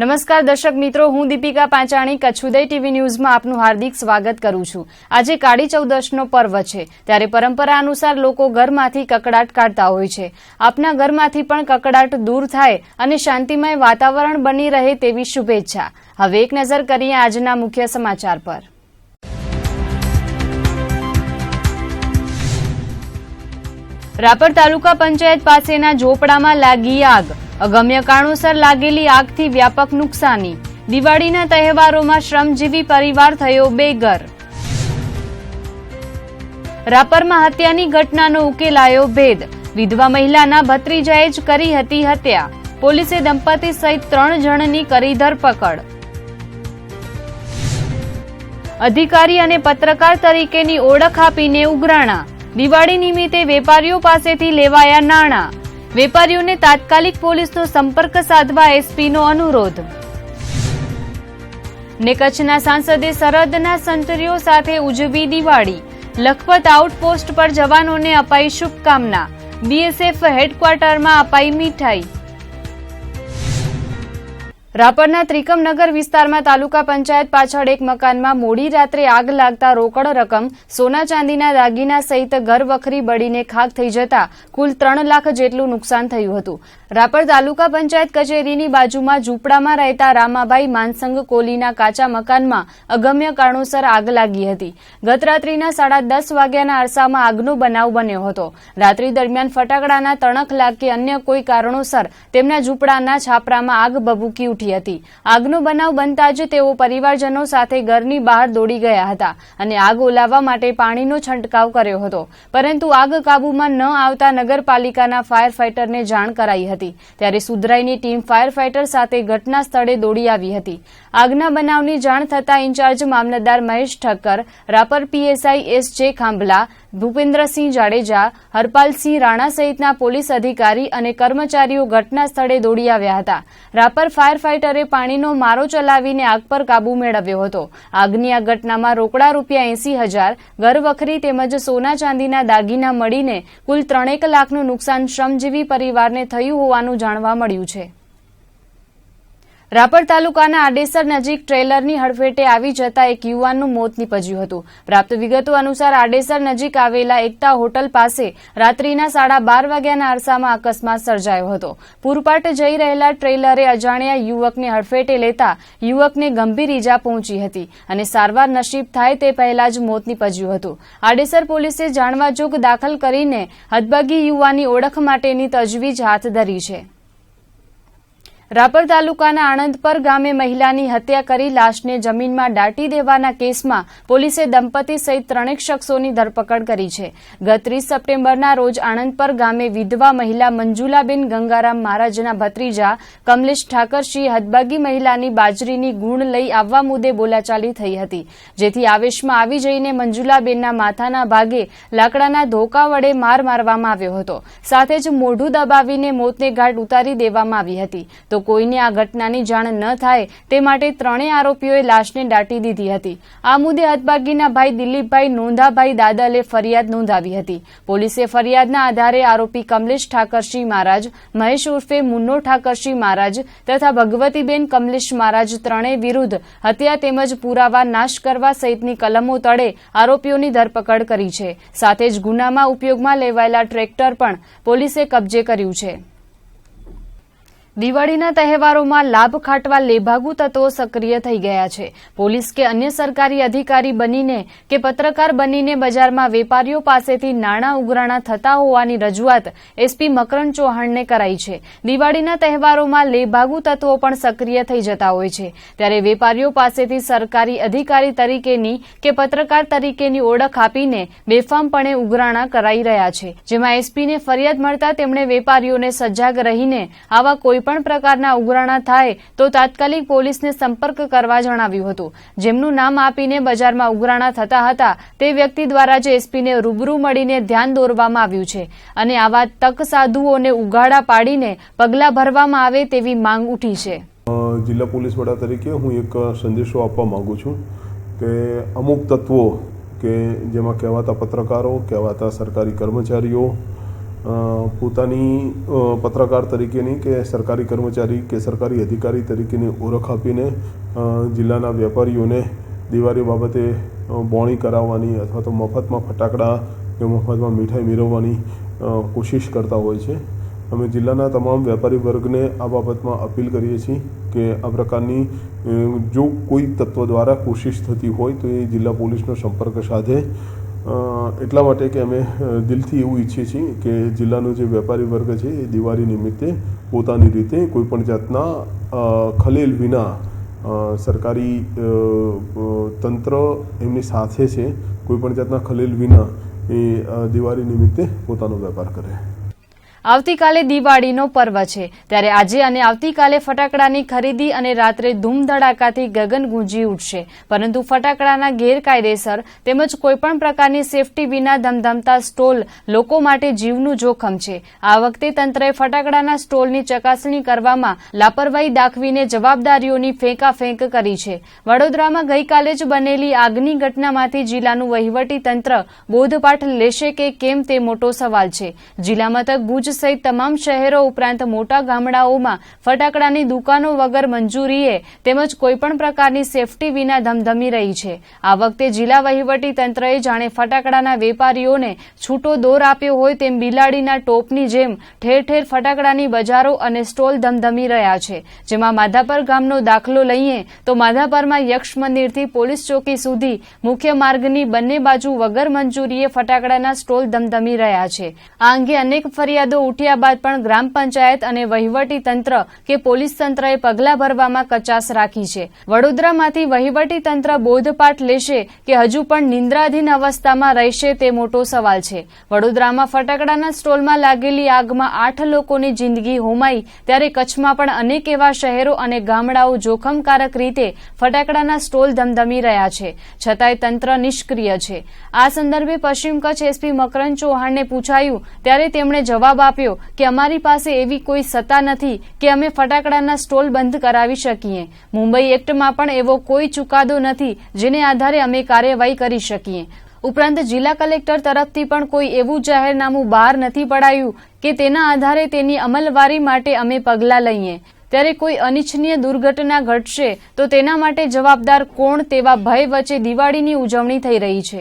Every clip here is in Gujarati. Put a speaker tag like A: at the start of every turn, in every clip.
A: નમસ્કાર દર્શક મિત્રો, હું દીપિકા પાંચાણી કચ્છુદય ટીવી ન્યૂઝમાં આપનું હાર્દિક સ્વાગત કરું છું. આજે કાળી ચૌદશનો પર્વ છે, ત્યારે પરંપરા અનુસાર લોકો ઘરમાંથી કકડાટ કાઢતા હોય છે. આપના ઘરમાંથી પણ કકડાટ દૂર થાય અને શાંતિમય વાતાવરણ બની રહે તેવી શુભેચ્છા. હવે એક નજર કરીએ આજના મુખ્ય સમાચાર પર. રાપર તાલુકા પંચાયત પાસેના ઝોપડામાં લાગી આગ. અગમ્ય કારણોસર લાગેલી આગથી વ્યાપક નુકસાની. દિવાળીના તહેવારોમાં શ્રમજીવી પરિવાર થયો બેઘર. રાપરમાં હત્યાની ઘટનાનો ઉકેલાયો ભેદ. વિધવા મહિલાના ભત્રીજાએ જ કરી હતી હત્યા. પોલીસે દંપતી સહિત ત્રણ જણની કરી ધરપકડ. અધિકારી અને પત્રકાર તરીકેની ઓળખ આપીને ઉઘરાણા. દિવાળી નિમિત્તે વેપારીઓ પાસેથી લેવાયા નાણાં. વેપારીઓને તાત્કાલિક પોલીસનો સંપર્ક સાધવા એસપીનો અનુરોધ. ને કચ્છના સાંસદે સરહદના સંતરીઓ સાથે ઉજવી દિવાળી. લખપત આઉટપોસ્ટ પર જવાનોને અપાઈ શુભકામના. બીએસએફ હેડક્વાર્ટરમાં અપાઈ મીઠાઈ. રાપરના ત્રિકમનગર વિસ્તારમાં તાલુકા પંચાયત પાછળ એક મકાનમાં મોડી રાત્રે આગ લાગતા રોકડ રકમ સોના ચાંદીના દાગીના સહિત ઘર વખરી બળીને ખાક થઈ જતા કુલ ત્રણ લાખ જેટલું નુકસાન થયું હતું. રાપર તાલુકા પંચાયત કચેરીની બાજુમાં ઝૂંપડામાં રહેતા રામાભાઈ માનસંગ કોલીના કાચા મકાનમાં અગમ્ય કારણોસર આગ લાગી હતી. ગતરાત્રિના સાડા દસ વાગ્યાના અરસામાં આગનો બનાવ બન્યો હતો. રાત્રિ દરમિયાન ફટાકડાના તણખ લાગ કે અન્ય કોઈ કારણોસર તેમના ઝૂંપડાના છાપરામાં આગ ભભૂકી ઉઠી હતી. આગનો બનાવ બનતા જ તેઓ પરિવારજનો સાથે ઘરની બહાર દોડી ગયા હતા અને આગ ઓલાવવા માટે પાણીનો છંટકાવ કર્યો હતો. પરંતુ આગ કાબૂમાં ન આવતા નગરપાલિકાના ફાયર ફાઇટરને જાણ કરાઈ હતી. ત્યારે સુધરાઈની ટીમ ફાયર ફાઇટર સાથે ઘટના સ્થળે દોડી આવી હતી. આગના બનાવની જાણ થતાં ઇન્ચાર્જ મામલતદાર Mahesh Thakkar, Rapar PSI S J Khambhala, Bhupendrasinh Jadeja, Harpalsinh Rana સહિતના પોલીસ અધિકારી અને કર્મચારીઓ ઘટના સ્થળે દોડી આવ્યા હતા. રાપર ફાયર ફાઇટરે પાણીનો મારો ચલાવીને આગ પર કાબુ મેળવ્યો હતો. આગની આ ઘટનામાં રોકડા રૂપિયા એસી હજાર, ઘરવખરી તેમજ સોના ચાંદીના દાગીના મળીને કુલ ત્રણેક લાખનું નુકસાન શ્રમજીવી પરિવારને થયું હોવાનું જાણવા મળ્યું છે. રાપર તાલુકાના આડેસર નજીક ટ્રેલરની હડફેટે આવી જતા એક યુવાનનું મોત નીપજ્યું હતું. પ્રાપ્ત વિગતો અનુસાર આડેસર નજીક આવેલા એકતા હોટલ પાસે રાત્રિના સાડા બાર વાગ્યાના અરસામાં અકસ્માત સર્જાયો હતો. પૂરપાટ જઈ રહેલા ટ્રેલરે અજાણ્યા યુવકને હડફેટે લેતા યુવકને ગંભીર ઈજા પહોંચી હતી અને સારવાર નસીબ થાય તે પહેલા જ મોત નીપજ્યું હતું. આડેસર પોલીસે જાણવાજોગ દાખલ કરીને હદભાગી યુવાની ઓળખ માટેની તજવીજ હાથ ધરી છે. રાપર તાલુકાના આણંદપર ગામે મહિલાની હત્યા કરી લાશને જમીનમાં દાટી દેવાના કેસમાં પોલીસે દંપતી સહિત ત્રણેક શખ્સોની ધરપકડ કરી છે. ગત ત્રીસ સપ્ટેમ્બરના રોજ આણંદપર ગામે વિધવા મહિલા મંજુલાબેન ગંગારામ મહારાજના ભત્રીજા કમલેશ ઠાકરસિંહ હદબાગી મહિલાની બાજરીની ગુણ લઈ આવવા મુદ્દે બોલાચાલી થઈ હતી. જેથી આવેશમાં આવી જઈને મંજુલાબેનના માથાના ભાગે લાકડાના ધોકા વડે માર મારવામાં આવ્યો હતો. સાથે જ મોઢું દબાવીને મોતને ઘાટ ઉતારી દેવામાં આવી હતી. તો કોઈને આ ઘટનાની જાણ ન થાય તે માટે ત્રણેય આરોપીઓએ લાશને દાટી દીધી હતી. આ મુદ્દે હદભાગીના ભાઈ દિલીપભાઈ નોંધાભાઈ દાદલે ફરિયાદ નોંધાવી હતી. પોલીસે ફરિયાદના આધારે આરોપી કમલેશ ઠાકરસિંહ મહારાજ, મહેશ ઉર્ફે મુન્નો ઠાકરસિંહ મહારાજ તથા ભગવતીબેન કમલેશ મહારાજ ત્રણેય વિરુદ્ધ હત્યા તેમજ પુરાવા નાશ કરવા સહિતની કલમો તળે આરોપીઓની ધરપકડ કરી છે. સાથે જ ગુનામાં ઉપયોગમાં લેવાયેલા ટ્રેક્ટર પણ પોલીસે કબજે કર્યું છે. દિવાળીના તહેવારોમાં લાભ ખાટવા લેભાગુ તત્વો સક્રિય થઈ ગયા છે. પોલીસ કે અન્ય સરકારી અધિકારી બનીને કે પત્રકાર બનીને બજારમાં વેપારીઓ પાસેથી નાણાં ઉઘરાણા થતા હોવાની રજૂઆત એસપી મકરન ચૌહાણને કરાઈ છે. દિવાળીના તહેવારોમાં લેભાગુ તત્વો પણ સક્રિય થઈ જતા હોય છે. ત્યારે વેપારીઓ પાસેથી સરકારી અધિકારી તરીકેની કે પત્રકાર તરીકેની ઓળખ આપીને બેફામપણે ઉઘરાણા કરાઈ રહ્યા છે. જેમાં એસપીને ફરિયાદ મળતા તેમણે વેપારીઓને સજાગ રહીને આવા કોઈ કોઈપણ પ્રકારના ઉઘરાણા થાય તો તાત્કાલિક પોલીસને સંપર્ક કરવા જણાવ્યું હતું. જેમનું નામ આપીને બજારમાં ઉઘરાણા થતા હતા, તે વ્યક્તિ દ્વારા જ એસપીને રૂબરૂ મળીને ધ્યાન દોરવામાં આવ્યું છે અને આવા તક સાધુઓને ઉઘાડા પાડીને પગલાં ભરવામાં આવે તેવી માંગ ઉઠી છે.
B: જિલ્લા પોલીસ વડા તરીકે હું એક સંદેશો આપવા માગું છું કે અમુક તત્વો કે જેમાં કહેવાતા પત્રકારો, કહેવાતા સરકારી કર્મચારીઓ પોતાની પત્રકાર તરીકેની કે સરકારી કર્મચારી કે સરકારી અધિકારી તરીકેની ઓળખ આપીને જિલ્લાના વેપારીઓને દિવાળી બાબતે બોણી કરાવવાની અથવા તો મફતમાં ફટાકડા કે મફતમાં મીઠાઈ મેળવવાની કોશિશ કરતા હોય છે. અમે જિલ્લાના તમામ વેપારી વર્ગને આ બાબતમાં અપીલ કરીએ છીએ કે આ પ્રકારની જો કોઈ તત્વ દ્વારા કોશિશ થતી હોય તો એ જિલ્લા પોલીસનો સંપર્ક સાધે એટલા માટે કે અમે દિલથી એવું ઈચ્છીએ છીએ કે જિલ્લાનો જે વેપારી વર્ગ છે એ દિવાળી નિમિત્તે પોતાની રીતે કોઈપણ જાતના ખલેલ વિના સરકારી તંત્ર એમની સાથે છે, કોઈપણ જાતના ખલેલ વિના એ દિવાળી નિમિત્તે પોતાનો વેપાર કરે.
A: આવતીકાલે દિવાળીનો પર્વ છે. ત્યારે આજે અને આવતીકાલે ફટાકડાની ખરીદી અને રાત્રે ધૂમધડાકાથી ગગન ગુંજી ઉઠશે. પરંતુ ફટાકડાના ગેરકાયદેસર તેમજ કોઈપણ પ્રકારની સેફટી વિના ધમધમતા સ્ટોલ લોકો માટે જીવનું જોખમ છે. આ વખતે તંત્રએ ફટાકડાના સ્ટોલની ચકાસણી કરવામાં લાપરવાહી દાખવીને જવાબદારીઓની ફેંકાફેંક કરી છે. વડોદરામાં ગઈકાલે જ બનેલી આગની ઘટનામાંથી જિલ્લાનું વહીવટી તંત્ર બોધપાઠ લેશે કે કેમ તે મોટો સવાલ છે. જિલ્લા મથક ભુજ સહિત તમામ શહેરો ઉપરાંત મોટા ગામડાઓમાં ફટાકડાની દુકાનો વગર મંજૂરીએ તેમજ કોઈપણ પ્રકારની સેફટી વિના ધમધમી રહી છે. આ વખતે જિલ્લા વહીવટી તંત્રએ જાણે ફટાકડાના વેપારીઓને છૂટો દોર આપ્યો હોય તેમ બિલાડીના ટોપની જેમ ઠેર ઠેર ફટાકડાની બજારો અને સ્ટોલ ધમધમી રહ્યા છે. જેમાં માધાપર ગામનો દાખલો લઈએ તો માધાપરમાં યક્ષ મંદિરથી પોલીસ ચોકી સુધી મુખ્ય માર્ગની બંને બાજુ વગર મંજૂરીએ ફટાકડાના સ્ટોલ ધમધમી રહ્યા છે. આ અંગે અનેક ફરિયાદો ઉઠ્યા બાદ પણ ગ્રામ પંચાયત અને વહીવટી તંત્ર કે પોલીસ તંત્રએ પગલાં ભરવામાં કચાસ રાખી છે. વડોદરામાંથી વહીવટી તંત્ર બોધપાઠ લેશે કે હજુ પણ નિંદ્રાધીન અવસ્થામાં રહેશે તે મોટો સવાલ છે. વડોદરામાં ફટાકડાના સ્ટોલમાં લાગેલી આગમાં આઠ લોકોની જિંદગી હોમાઈ, ત્યારે કચ્છમાં પણ અનેક એવા શહેરો અને ગામડાઓ જોખમકારક રીતે ફટાકડાના સ્ટોલ ધમધમી રહ્યા છે. છતાંય તંત્ર નિષ્ક્રિય છે. આ સંદર્ભે પશ્ચિમ કચ્છ એસપી મકરંદ ચૌહાણને પૂછાયું, ત્યારે તેમણે જવાબ આપ્યો કે અમારી પાસે એવી કોઈ સત્તા નથી કે અમે ફટાકડાના સ્ટોલ બંધ કરાવી શકીએ. મુંબઈ એક્ટમાં પણ એવો કોઈ ચુકાદો નથી જેને આધારે અમે કાર્યવાહી કરી શકીએ. ઉપરાંત જિલ્લા કલેક્ટર તરફથી પણ કોઈ એવું જાહેરનામું બહાર નથી પડાયું કે તેના આધારે તેની અમલવારી માટે અમે પગલાં લઈએ. ત્યારે કોઈ અનિચ્છનીય દુર્ઘટના ઘટશે તો તેના માટે જવાબદાર કોણ તેવા ભય વચ્ચે દિવાળીની ઉજવણી થઈ રહી છે.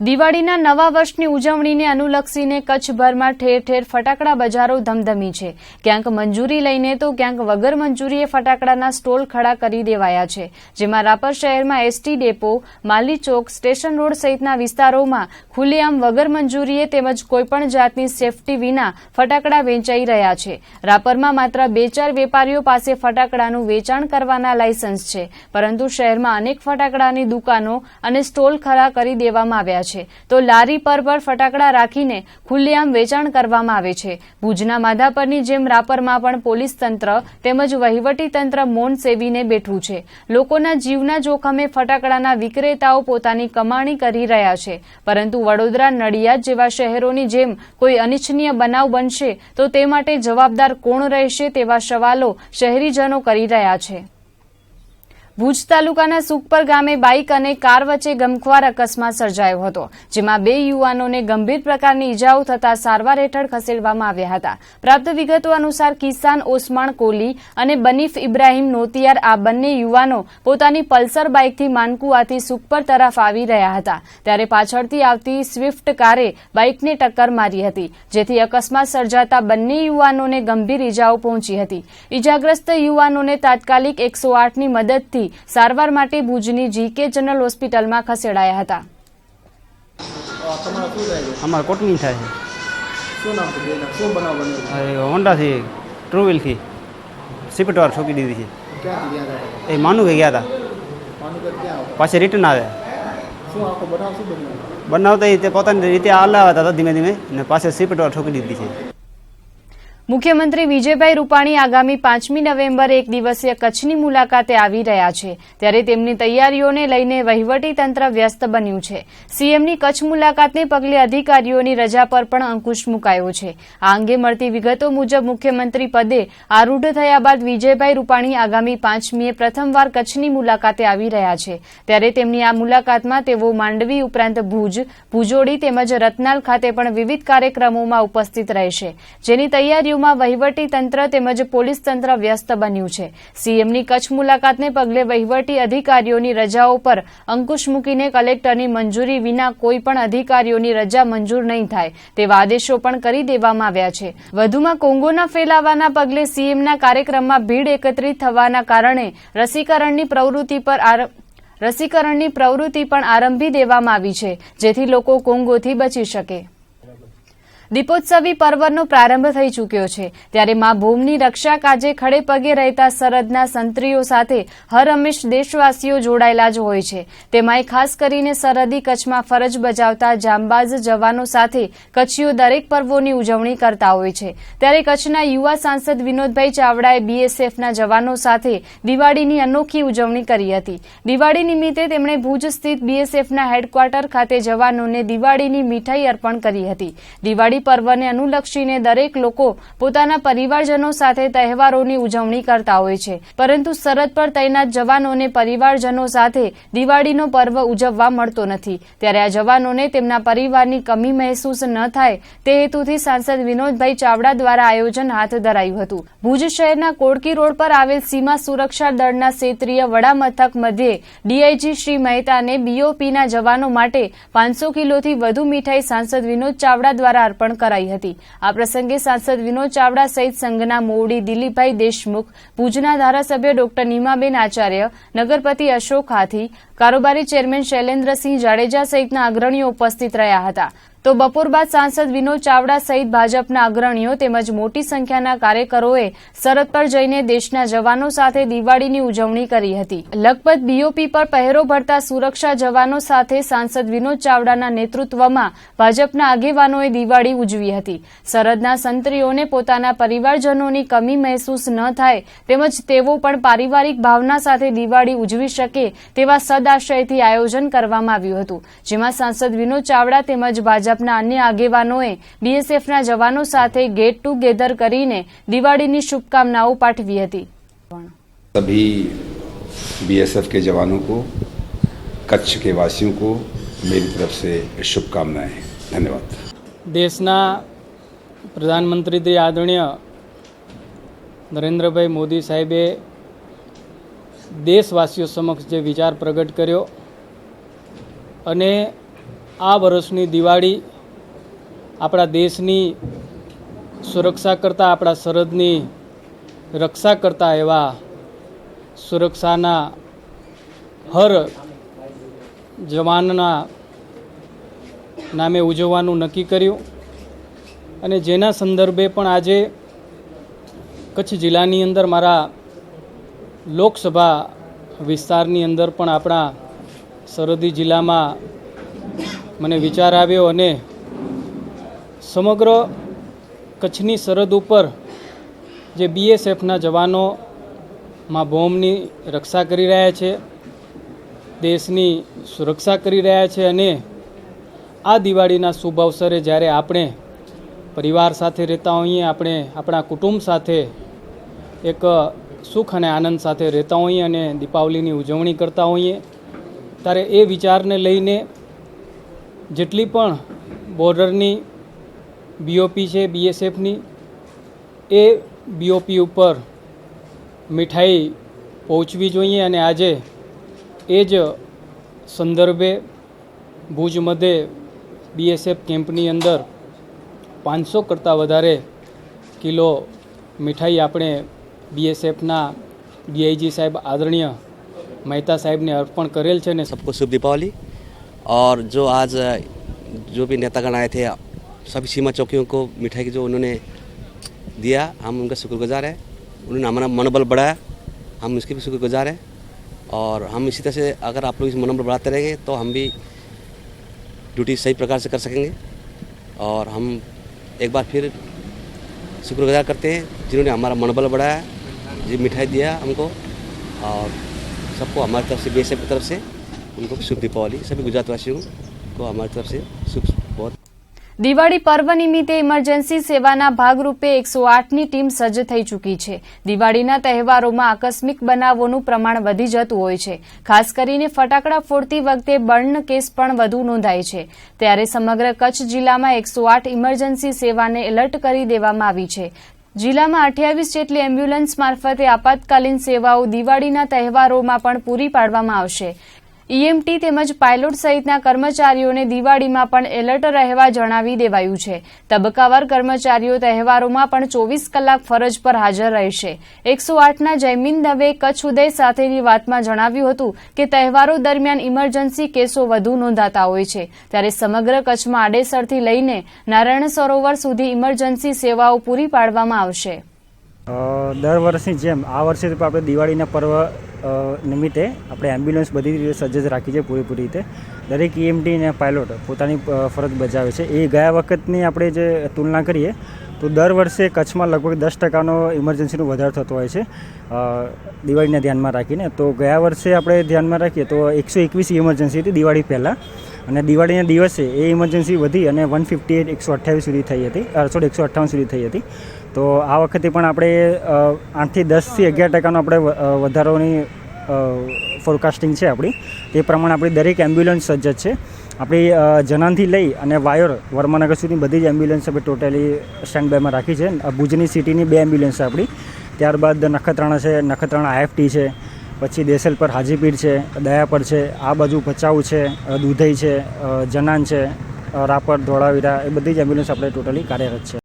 A: દિવાળીના નવા વર્ષની ઉજવણીને અનુલક્ષીને કચ્છભરમાં ઠેર ઠેર ફટાકડા બજારો ધમધમી છે. ક્યાંક મંજૂરી લઈને તો ક્યાંક વગર મંજૂરીએ ફટાકડાના સ્ટોલ ખડા કરી દેવાયા છે. જેમાં રાપર શહેરમાં ST depot, Mali Chowk, station road સહિતના વિસ્તારોમાં ખુલ્લેઆમ વગર મંજૂરીએ તેમજ કોઈપણ જાતની સેફટી વિના ફટાકડા વેચાઈ રહ્યા છે. રાપરમાં માત્ર બે ચાર વેપારીઓ પાસે ફટાકડાનું વેચાણ કરવાના લાયસન્સ છે. પરંતુ શહેરમાં અનેક ફટાકડાની દુકાનો અને સ્ટોલ ખડા કરી દેવામાં આવ્યા છે. તો લારી પર પર ફટાકડા રાખીને ખુલ્લેઆમ વેચાણ કરવામાં આવે છે. ભુજના માધાપરની જેમ રાપરમાં પણ પોલીસ તંત્ર તેમજ વહીવટી તંત્ર મૌન સેવીને બેઠું છે. લોકોના જીવના જોખમે ફટાકડાના વિક્રેતાઓ પોતાની કમાણી કરી રહ્યા છે. પરંતુ વડોદરા નડિયાદ જેવા શહેરોની જેમ કોઈ અનિચ્છનીય બનાવ બનશે તો તે માટે જવાબદાર કોણ રહેશે તેવા સવાલો શહેરીજનો કરી રહ્યા છે. ભુજ તાલુકાના સુખપર ગામે બાઇક અને કાર વચ્ચે ગમખ્વાર અકસ્માત સર્જાયો હતો, જેમાં બે યુવાનોને ગંભીર પ્રકારની ઇજાઓ થતા સારવાર હેઠળ ખસેડવામાં આવ્યા હતા. પ્રાપ્ત વિગતો અનુસાર કિસાન ઓસમાણ કોલી અને બનીફ ઇબ્રાહીમ નોતિયાર આ બંને યુવાનો પોતાની પલ્સર બાઇકથી માનકુઆથી સુખપર તરફ આવી રહ્યા હતા. ત્યારે પાછળથી આવતી સ્વિફ્ટ કારે બાઇકને ટક્કર મારી હતી, જેથી અકસ્માત સર્જાતા બંને યુવાનોને ગંભીર ઇજાઓ પહોંચી હતી. ઇજાગ્રસ્ત યુવાનોને તાત્કાલિક એકસો આઠની મદદથી સારવાર માટે ભુજની જીકે જનરલ હોસ્પિટલમાં ખસેડાયા હતા.
C: અમારે કોટની થાય છે. હોન્ડાથી ટ્રુ વ્હીલથી સિફ્ટ વાર ઠોકી દીધી છે? એ માનું કે ગયા હતા. પાછી રિટર્ન આવે.
D: બન્યો?
C: બનાવતા તે પોતાની રીતે હલાવતા હતા ધીમે ધીમે અને પાછળ સિફ્ટ વાર ઠોકી દીધી છે.
A: મુખ્યમંત્રી વિજયભાઈ રૂપાણી આગામી પાંચમી નવેમ્બર એક દિવસીય કચ્છની મુલાકાતે આવી રહ્યા છે. ત્યારે તેમની તૈયારીઓને લઈને વહીવટી વ્યસ્ત બન્યું છે. સીએમની કચ્છ મુલાકાતને પગલે અધિકારીઓની રજા પર પણ અંકુશ મુકાયો છે. આ અંગે મળતી વિગતો મુજબ મુખ્યમંત્રી પદે આરૂઢ થયા બાદ વિજયભાઈ રૂપાણી આગામી પાંચમીએ પ્રથમવાર કચ્છની મુલાકાતે આવી રહ્યા છે. ત્યારે તેમની આ મુલાકાતમાં તેઓ માંડવી ઉપરાંત ભુજ, ભુજોડી તેમજ રત્નાલ ખાતે પણ વિવિધ કાર્યક્રમોમાં ઉપસ્થિત રહેશે. જેની તૈયારીઓમાં વહીવટી તંત્ર તેમજ પોલીસ તંત્ર વ્યસ્ત બન્યું છે. સીએમની કચ્છ મુલાકાતને પગલે વહીવટી અધિકારીઓની રજાઓ પર અંકુશ મૂકીને કલેક્ટરની મંજૂરી વિના કોઈ પણ અધિકારીઓની રજા મંજૂર નહીં થાય તેવા આદેશો પણ કરી દેવામાં આવ્યા છે. વધુમાં કોંગોના ફેલાવાના પગલે સીએમના કાર્યક્રમમાં ભીડ એકત્રિત થવાના કારણે રસીકરણની પ્રવૃત્તિ પર રસીકરણની પ્રવૃત્તિ પણ આરંભી દેવામાં આવી છે, જેથી લોકો કોંગોથી બચી શકે. દીપોત્સવી પર્વનો પ્રારંભ થઈ ચૂક્યો છે. ત્યારે મા ભૂમની રક્ષા કાજે ખડે પગે રહેતા સરહદના સંત્રીઓ સાથે હર હંમેશ દેશવાસીઓ જોડાયેલા જ હોય છે. તેમાંય ખાસ કરીને સરહદી કચ્છમાં ફરજ બજાવતા જાંબાઝ જવાનો સાથે કચ્છીઓ દરેક પર્વોની ઉજવણી કરતા હોય છે. ત્યારે કચ્છના યુવા સાંસદ વિનોદભાઈ ચાવડાએ બીએસએફના જવાનો સાથે દિવાળીની અનોખી ઉજવણી કરી હતી. દિવાળી નિમિત્તે તેમણે ભુજ સ્થિત બીએસએફના હેડક્વાર્ટર ખાતે જવાનોને દિવાળીની મીઠાઈ અર્પણ કરી હતી. દિવાળી પર્વને અનુલક્ષીને દરેક લોકો પોતાના પરિવારજનો સાથે તહેવારોની ઉજવણી કરતા હોય છે. પરંતુ સરહદ પર તૈનાત જવાનોને પરિવારજનો સાથે દિવાળીનો પર્વ ઉજવવા મળતો નથી. ત્યારે આ જવાનોને તેમના પરિવારની કમી મહેસૂસ ન થાય તે હેતુથી સાંસદ વિનોદભાઈ ચાવડા દ્વારા આયોજન હાથ ધરાયું હતું. ભુજ શહેરના કોડકી રોડ પર આવેલ સીમા સુરક્ષા દળના ક્ષેત્રીય વડામથક મધ્યે ડીઆઈજી શ્રી મહેતાને બીઓપીના જવાનો માટે પાંચસો કિલોથી વધુ મીઠાઈ સાંસદ વિનોદ ચાવડા દ્વારા અર્પણ કરાઈ હતી. આ પ્રસંગે સાંસદ વિનોદ ચાવડા સહિત સંઘના મોવડી દિલીપભાઈ દેશમુખ, ભુજના ધારાસભ્ય ડોક્ટર નીમાબેન આચાર્ય, નગરપતિ અશોક હાથી, કારોબારી ચેરમેન શૈલેન્દ્રસિંહ જાડેજા સહિતના અગ્રણીઓ ઉપસ્થિત રહ્યા હતા. તો બપોર બાદ સાંસદ વિનોદ ચાવડા સહિત ભાજપના અગ્રણીઓ તેમજ મોટી સંખ્યાના કાર્યકરોએ સરહદ પર જઈને દેશના જવાનો સાથે દિવાળીની ઉજવણી કરી હતી. લખપત બીઓપી પર પહેરો ભરતા સુરક્ષા જવાનો સાથે સાંસદ વિનોદ ચાવડાના નેતૃત્વમાં ભાજપના આગેવાનોએ દિવાળી ઉજવી હતી. સરહદના સંત્રીઓને પોતાના પરિવારજનોની કમી મહેસૂસ ન થાય તેમજ તેઓ પણ પારિવારિક ભાવના સાથે દિવાળી ઉજવી શકે તેવા સદાશયથી આયોજન કરવામાં આવ્યું હતું. જેમાં સાંસદ વિનોદ ચાવડા તેમજ ભાજપના અન્ય આગેવાનોએ બીએસએફના જવાનો સાથે ગેટ ટુગેધર કરીને દિવાળીની શુભકામનાઓ પાઠવી હતી
E: सभी बीएसएफ के जवानों को कच्छ के वासियों को मेरी तरफ से शुभकामनाएं धन्यवाद
F: દેશના પ્રધાનમંત્રી આદરણીય નરેન્દ્રભાઈ મોદી સાહેબે દેશવાસીઓ સમક્ષ જે વિચાર પ્રગટ કર્યો અને આ વર્ષની દિવાળી આપણા દેશની સુરક્ષા કરતાં, આપણા સરહદની રક્ષા કરતા એવા સુરક્ષાના હર જવાનના નામે ઉજવવાનું નક્કી કર્યું અને જેના સંદર્ભે પણ આજે કચ્છ જિલ્લાની અંદર મારા લોકસભા વિસ્તારની અંદર પણ આપણા સરહદી જિલ્લામાં મને વિચાર આવ્યો અને સમગ્ર કચ્છની સરહદ ઉપર જે બીએસએફના જવાનો માં બોમ્બની રક્ષા કરી રહ્યા છે, દેશની સુરક્ષા કરી રહ્યા છે અને આ દિવાળીના શુભ અવસરે જ્યારે આપણે પરિવાર સાથે રહેતા હોઈએ, આપણે આપણા કુટુંબ સાથે એક સુખ અને આનંદ સાથે રહેતા હોઈએ અને દીપાવલીની ઉજવણી કરતા હોઈએ, ત્યારે એ વિચારને લઈને જેટલી પણ બોર્ડરની બીઓપી છે બીએસએફની એ બીઓપી ઉપર મીઠાઈ પહોંચવી જોઈએ અને આજે એ જ સંદર્ભે ભુજ મધ્યે બીએસએફ કેમ્પની અંદર પાંચસો કરતાં વધારે કિલો મીઠાઈ આપણે બીએસએફના ડીઆઈજી સાહેબ આદરણીય મહેતા સાહેબને અર્પણ કરેલ છે ને
G: સબકો શુભ દીપાવલી. और जो आज, जो भी नेतागण आए थे, सभी सीमा चौकियों को मिठाई की जो उन्होंने दिया, हम उनका शुक्रगुजार हैं। उन्होंने हमारा मनोबल बढ़ाया, हम इसके भी शुक्रगुजार हैं। और हम इसी तरह से अगर आप लोग इस मनोबल बढ़ाते रहेंगे तो हम भी ड्यूटी सही प्रकार से कर सकेंगे। और हम एक बार फिर शुक्रगुजार करते हैं, जिन्होंने हमारा मनोबल बढ़ाया, जी मिठाई दिया हमको, और सबको हमारी तरफ़ से बी की तरफ़ से उनको शुभ दीपावली सभी गुजरातवासियों को हमारी तरफ से शुभ बहुत
A: દિવાળી પર્વ નિમિત્તે ઇમરજન્સી સેવાના ભાગરૂપે એકસો આઠની ટીમ સજ્જ થઈ ચૂકી છે દિવાળીના તહેવારોમાં આકસ્મિક બનાવોનું પ્રમાણ વધી જતું હોય છે ખાસ કરીને ફટાકડા ફોડતી વખતે બર્ન કેસ પણ વધુ નોંધાય છે ત્યારે સમગ્ર કચ્છ જિલ્લામાં એકસો આઠ ઇમરજન્સી સેવાને એલર્ટ કરી દેવામાં આવી છે જિલ્લામાં અઠ્યાવીસ જેટલી એમ્બ્યુલન્સ મારફતે આપાતકાલીન સેવાઓ દિવાળીના તહેવારોમાં પણ પૂરી પાડવામાં આવશે ઈએમટી તેમજ પાયલોટ સહિતના કર્મચારીઓને દિવાળીમાં પણ એલર્ટ રહેવા જણાવી દેવાયું છે. તબક્કાવાર કર્મચારીઓ તહેવારોમાં પણ ચોવીસ કલાક ફરજ પર હાજર રહેશે. એકસો આઠના જયમીન દવે કચ્છ ઉદય સાથેની વાતમાં જણાવ્યું હતું કે તહેવારો દરમિયાન ઇમરજન્સી કેસો વધુ નોંધાતા હોય છે. ત્યારે સમગ્ર કચ્છમાં આડેસરથી લઈને નારાયણ સરોવર સુધી ઇમરજન્સી સેવાઓ પૂરી પાડવામાં આવશે.
H: દર વર્ષની જેમ આ વર્ષે આપણે દિવાળીના પર્વ નિમિત્તે આપણે એમ્બ્યુલન્સ બધી રીતે સજ્જ રાખી છે પૂરેપૂરી રીતે. દરેક ઈએમટી અને પાયલોટ પોતાની ફરજ બજાવે છે. એ ગયા વખતની આપણે જે તુલના કરીએ, તો દર વર્ષે કચ્છમાં લગભગ દસ ટકાનો ઇમરજન્સીનો વધારો થતો હોય છે. દિવાળીને ધ્યાનમાં રાખીને. તો ગયા વર્ષે આપણે ધ્યાનમાં રાખીએ, તો એકસો એકવીસ ઇમરજન્સી હતી દિવાળી પહેલાં. અને દિવાળીના દિવસે એ ઇમરજન્સી વધી અને વન ફિફ્ટી એટ એકસો અઠ્યાવીસ સુધી થઈ હતી. સોરી એકસો અઠ્ઠાવન સુધી થઈ હતી. તો આ વખતે પણ આપણે આઠથી દસથી અગિયાર ટકાનો આપણે વધારોની ફોરકાસ્ટિંગ છે આપણી. તે પ્રમાણે આપણી દરેક એમ્બ્યુલન્સ સજ્જ છે. આપણી જનાનથી લઈ અને વાયોર વર્માનગર સુધી બધી જ એમ્બ્યુલન્સ આપણે ટોટલી સ્ટેન્ડ બાયમાં રાખી છે. ભુજની સિટીની બે એમ્બ્યુલન્સ છે આપણી. ત્યારબાદ નખત્રાણા છે, નખત્રાણા આઈએફટી છે, પછી દેસલ પર હાજીપીર છે, દયાપર છે, આ બાજુ ભચાઉ છે દુધઈ છે જનાન છે રાપર, ધોળાવીરા, એ બધી જ એમ્બ્યુલન્સ આપણે ટોટલી કાર્યરત છે.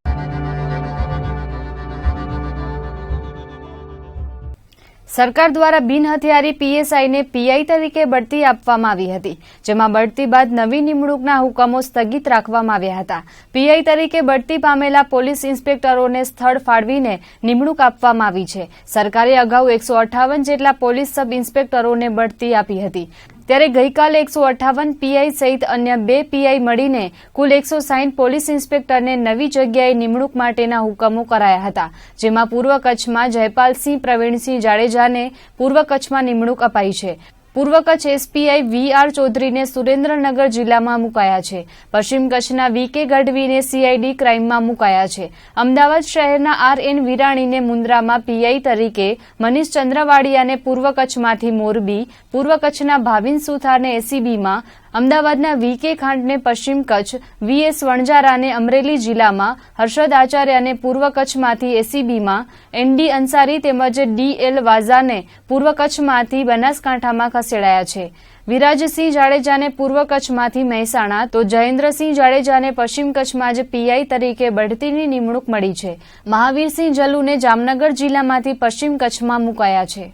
A: સરકાર દ્વારા બિન હથિયારી પીએસઆઈને પીઆઈ તરીકે બઢતી આપવામાં આવી હતી, જેમાં બઢતી બાદ નવી નિમણૂકના હુકમો સ્થગિત રાખવામાં આવ્યા હતા. પીઆઈ તરીકે બઢતી પામેલા પોલીસ ઇન્સ્પેક્ટરોને સ્થળ ફાળવીને નિમણૂક આપવામાં આવી છે. સરકારે અગાઉ એકસો જેટલા પોલીસ સબ ઇન્સ્પેક્ટરોને બઢતી આપી હતી. ત્યારે ગઈકાલે એકસો અઠ્ઠાવન પીઆઈ સહિત અન્ય બે પીઆઈ મળીને કુલ એકસો સાઈઠ પોલીસ ઇન્સ્પેક્ટરને નવી જગ્યાએ નિમણૂક માટેના હુકમો કરાયા હતા, જેમાં પૂર્વ કચ્છમાં જયપાલસિંહ, પ્રવીણસિંહ જાડેજાને પૂર્વ કચ્છમાં નિમણૂક અપાઈ છે. પૂર્વ કચ્છ એસપીઆઈ વી આર ચૌધરીને સુરેન્દ્રનગર જિલ્લામાં મુકાયા છે. પશ્ચિમ કચ્છના વી કે ગઢવીને સીઆઈડી ક્રાઇમમાં મુકાયા છે. અમદાવાદ શહેરના આર એન વિરાણીને મુન્દ્રામાં પીઆઈ તરીકે મનીષ ચંદ્રવાડિયાને પૂર્વ કચ્છમાંથી મોરબી, પૂર્વ કચ્છના ભાવિન સુથારને એસીબીમાં અમદાવાદના વી કે ખાંડને પશ્ચિમ કચ્છ, વી એસ વણજારાને અમરેલી જિલ્લામાં, હર્ષદ આચાર્યને પૂર્વ કચ્છમાંથી એસીબીમાં એનડી અંસારી તેમજ ડી એલ વાઝાને પૂર્વ કચ્છમાંથી બનાસકાંઠામાં ખસેડાયા છે. વિરાજસિંહ જાડેજાને પૂર્વ કચ્છમાંથી મહેસાણા તો જયેન્દ્રસિંહ જાડેજાને પશ્ચિમ કચ્છમાં જ પીઆઈ તરીકે બઢતીની નિમણૂક મળી છે. મહાવીરસિંહ જલુને જામનગર જિલ્લામાંથી પશ્ચિમ કચ્છમાં મુકાયા છે.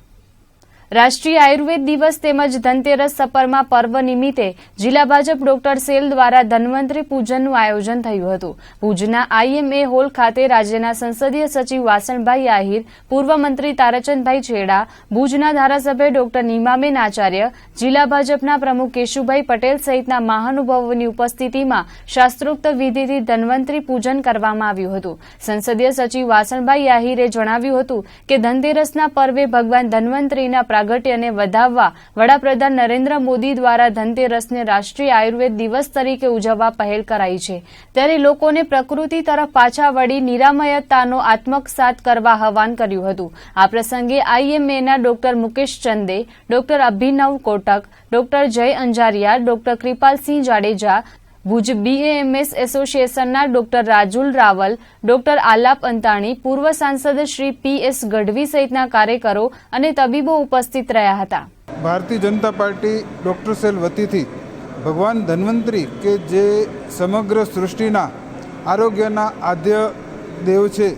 A: રાષ્ટ્રીય આયુર્વેદ દિવસ તેમજ ધનતેરસ સપરમાં પર્વ નિમિત્તે જિલ્લા ભાજપ ડોક્ટર સેલ દ્વારા ધન્વંતરી પૂજનનું આયોજન થયું હતું. ભુજના આઈએમએ હોલ ખાતે રાજ્યના સંસદીય સચિવ વાસણભાઈ આહિર, પૂર્વ મંત્રી તારાચંદભાઈ છેડા, ભુજના ધારાસભ્ય ડોક્ટર નીમાબેન આચાર્ય, જિલ્લા ભાજપના પ્રમુખ કેશુભાઈ પટેલ સહિતના મહાનુભાવોની ઉપસ્થિતિમાં શાસ્ત્રોક્ત વિધિથી ધન્વંતરી પૂજન કરવામાં આવ્યું હતું. સંસદીય સચિવ વાસણભાઈ આહિરે જણાવ્યું હતું કે ધનતેરસના પર્વે ભગવાન ધન્વંતરીના પ્રાગટ્યને વધાવવા વડાપ્રધાન નરેન્દ્ર મોદી દ્વારા ધનતેરસને રાષ્ટ્રીય આયુર્વેદ દિવસ તરીકે ઉજવવા પહેલ કરાઈ છે. ત્યારે લોકોને પ્રકૃતિ તરફ પાછા વળી નિરામયતાનો આત્મકસાત કરવા આહવાન કર્યું હતું. આ પ્રસંગે આઈએમએના doctor Mukesh Chande, doctor Abhinav Kotak, doctor Jay Anjaria, doctor Kripalsinh Jadeja Bhuj BAMS એસોસિએશનના ડોક્ટર રાજુલ રાવલ, ડોક્ટર આલાપ અંતાણી, પૂર્વ સાંસદ શ્રી પી એસ ગઢવી સહિતના કાર્યકરો અને તબીબો ઉપસ્થિત રહ્યા હતા.
I: Bharatiya Janata party doctor cell વતીથી ભગવાન ધન્વંતરી કે જે સમગ્ર સૃષ્ટિના આરોગ્યના આદ્ય દેવ છે,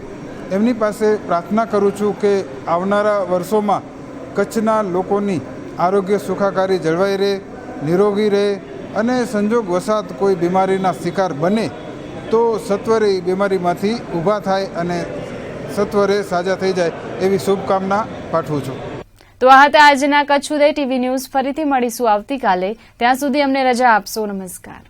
I: એમની પાસે પ્રાર્થના કરું છું કે આવનારા વર્ષોમાં કચ્છના લોકોની આરોગ્ય સુખાકારી જળવાઈ રહે, નિરોગી રહે અને સંજોગ વસાત કોઈ બીમારીના શિકાર બને તો સત્વરે બીમારીમાંથી ઊભા થાય અને સત્વરે સાજા થઈ જાય એવી શુભકામના પાઠવું છું.
A: તો આ હતા આજના કચ્છ ઉદય ટીવી ન્યૂઝ. ફરીથી મળીશું આવતીકાલે. ત્યાં સુધી અમને રજા આપશો. નમસ્કાર.